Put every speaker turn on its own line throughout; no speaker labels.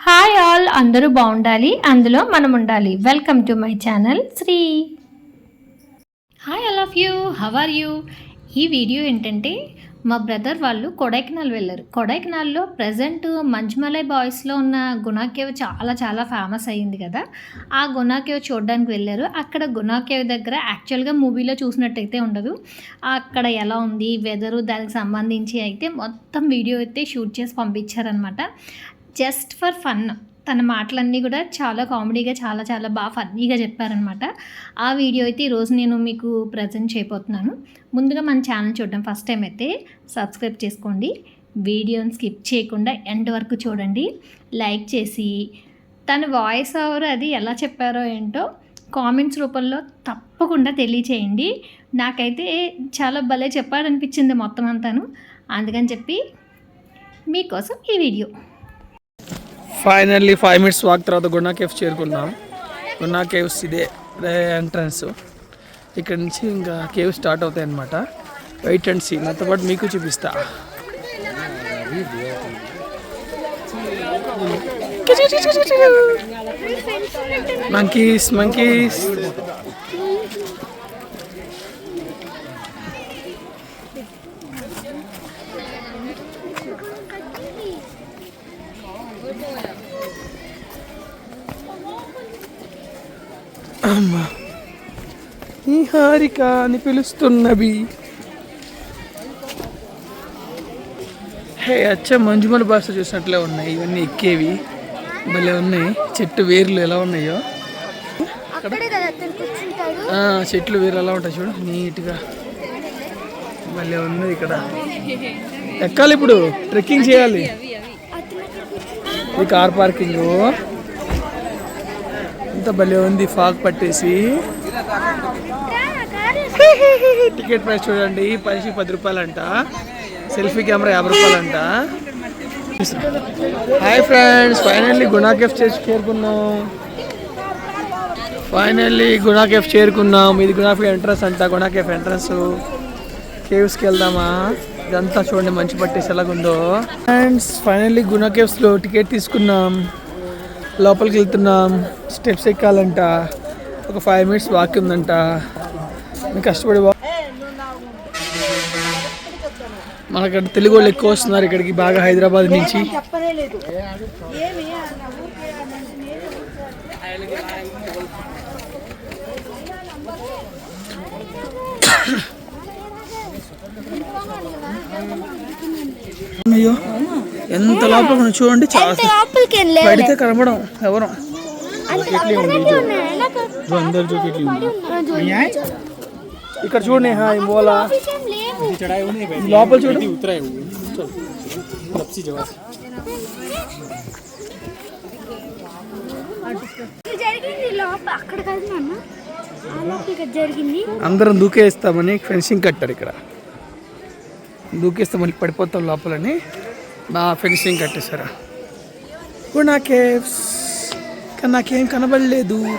Hi all అందరూ బాగుండాలి అందులో మనం ఉండాలి. Welcome to my channel Sri. Hi all of you how are you? ఈ వీడియో ఏంటంటే మా బ్రదర్ వాళ్ళు కొడైకెనాల్ వెళ్ళారు. కొడైకెనాల్లో ప్రజెంట్ మంచుమలై బాయ్స్లో ఉన్న గుణాకేవ్ చాలా చాలా ఫేమస్ అయ్యింది కదా. ఆ గుణాకేవ్ చూడడానికి వెళ్ళారు. అక్కడ గుణాకేవ్ దగ్గర యాక్చువల్గా మూవీలో చూసినట్టయితే ఉండదు. అక్కడ ఎలా ఉంది వెదరు దానికి సంబంధించి అయితే మొత్తం వీడియో అయితే షూట్ చేసి పంపించారనమాట జస్ట్ ఫర్ ఫన్ తన మాటలన్నీ కూడా చాలా కామెడీగా చాలా చాలా బాగా ఫన్నీగా చెప్పారనమాట ఆ వీడియో అయితే ఈరోజు నేను మీకు ప్రజెంట్ చేయబోతున్నాను. ముందుగా మన ఛానల్ చూడడం ఫస్ట్ టైం అయితే సబ్స్క్రైబ్ చేసుకోండి. వీడియోని స్కిప్ చేయకుండా ఎండ్ వరకు చూడండి. లైక్ చేసి తన వాయిస్ ఓవర్ అది ఎలా చెప్పారో ఏంటో కామెంట్స్ రూపంలో తప్పకుండా తెలియచేయండి. నాకైతే చాలా భలే చెప్పారనిపించింది మొత్తం అంతాను. అందుకని చెప్పి మీకోసం ఈ video.
Finally five minutes walk తర్వాత గున్నా కేవ్స్ చేరుకున్నాం. గున్నా కేవ్స్ ఇదే ఎంట్రన్స్ ఇక్కడ నుంచి ఇంకా కేవ్ స్టార్ట్ అవుతాయి అనమాట వెయిట్ అండ్ సీ నాతో పాటు మీకు చూపిస్తా. మంకీస్ మంకీస్ అమ్మా ఈ హారిక అని పిలుస్తున్నవి. హే అచ్చ మంజుమల భాష చూసినట్లే ఉన్నాయి ఇవన్నీ ఎక్కేవి. భలే ఉన్నాయి చెట్టు వేర్లు ఎలా ఉన్నాయో. చెట్లు వేర్లు ఎలా ఉంటాయి చూడు నీట్గా. భలే ఉన్నది ఇక్కడ. ఎక్కాలి ఇప్పుడు ట్రెక్కింగ్ చేయాలి. ఇది కార్ పార్కింగ్. ఎంత భలే ఉంది ఫాగ్ పట్టేసి. టికెట్ ప్రైస్ చూడండి పది పది రూపాయలంట. సెల్ఫీ కెమెరా యాభై రూపాయలంట. Hi friends finally Guna cave చేసి చేరుకున్నాం. ఫైనల్లీ గుణా కేఫ్ చేరుకున్నాం. ఇది గుణా కేఫ్ ఎంట్రన్స్ అంట గుణా కేఫ్ ఎంట్రన్స్. కేవ్స్కి వెళ్దామా? ఇదంతా చూడండి మంచి పట్టేసి ఎలాగుందో. ఫ్రెండ్స్ ఫైనల్లీ గుణా కేవ్స్లో టికెట్ తీసుకున్నాం. లోపలికి వెళ్తున్నాం స్టెప్స్ ఎక్కాలంట. ఒక ఫైవ్ మినిట్స్ వాక్ ఉందంట. కష్టపడి వా- మనకు తెలుగు వాళ్ళు ఎక్కువ వస్తున్నారు ఇక్కడికి బాగా హైదరాబాద్ నుంచి. అయ్యో ఎంత లోపల చూడండి చాలా పడితే కనబడం ఎవరు? ఇక్కడ చూడండి హాయ్ మోలా లోపల చూడు.
జరిగింది లోపల అక్కడ కాదు నాన్న. ఆ లోపల ఇక్కడ జరిగింది.
అందరం దూకేస్తామని ఫెన్సింగ్ కట్టారు ఇక్కడ. దూకేస్తే మళ్ళీ పడిపోతాం లోపలని. నా ఫినిషింగ్ కట్టేశారు? ఇప్పుడు నాకే కానీ నాకేం కనబడలేదు.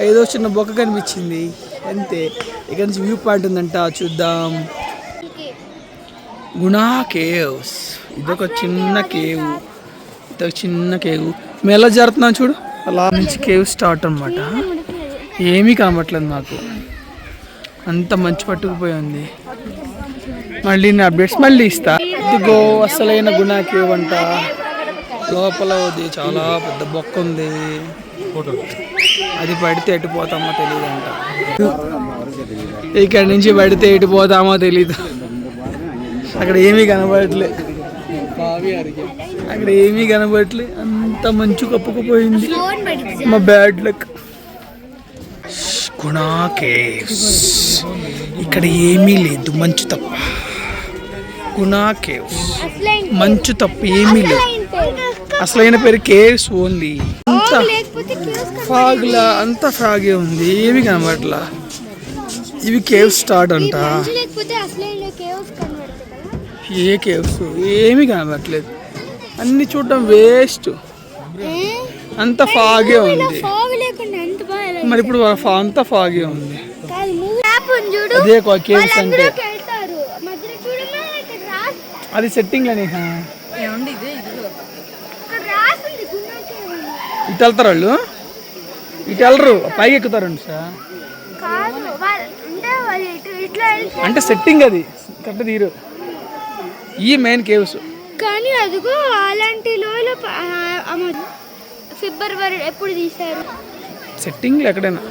ఏదో చిన్న బొక్క కనిపించింది. అంతే. ఇక్కడ నుంచి వ్యూ పాయింట్ ఉందంట చూద్దాం. గుణా కేవ్స్. ఇదొక చిన్న కేవ్. ఇదొక చిన్న కేవ్. మేము ఎలా జరుగుతున్నాం చూడు? అలా నుంచి కేవ్ స్టార్ట్ అనమాట ఏమీ కనబట్లేదు నాకు. అంత మంచి పట్టుకుపోయి ఉంది. మళ్ళీ నా అప్డేట్స్ మళ్ళీ ఇస్తా. ఇదిగో అసలైన గుణాకి వంట. లోపల అది చాలా పెద్ద బొక్క ఉంది. అది పడితే ఎటు పోతామో తెలియదు అంట ఇక్కడ నుంచి పడితే ఎటు పోతామో తెలీదు. అక్కడ ఏమీ కనబడట్లే. అక్కడ ఏమీ కనబడట్లే. అంత మంచు కప్పుకుపోయింది. మా బ్యాడ్ లక్ గుణా కేవ్స్ ఇక్కడ ఏమీ లేదు. మంచు తప్ప. గుణా కేవ్స్ మంచు తప్ప ఏమీ లేదు. అసలైన పేరు? Caves only. అంత
లేకపోతే
ఫాగ్లా అంత ఫాగే ఉంది. ఏమి కనబడట్లా. ఇవి కేవ్ స్టార్ట్ అంట.
కేవ్స్
ఏ కేవ్స్? ఏమీ కనబడట్లేదు. అన్ని చూడటం వేస్ట్. అంత ఫాగే ఉంది. మరి ఇప్పుడు ఫా- అంత ఫాగే ఉంది. అదే కేవ్స్ అంటే. అది సెట్టింగ్. ఇటు వెళ్తారు వాళ్ళు? ఇటు వెళ్ళరు పైకి ఎక్కుతారండి సార్.
అంటే
సెట్టింగ్ అది. కరెక్ట్ తీరు. ఈ మెయిన్ కేవ్స్
కానీ అదిగో అలాంటి లోయలో ఫిబ్రవరి ఎప్పుడు తీశారు?
సెట్టింగ్ ఎక్కడైనా.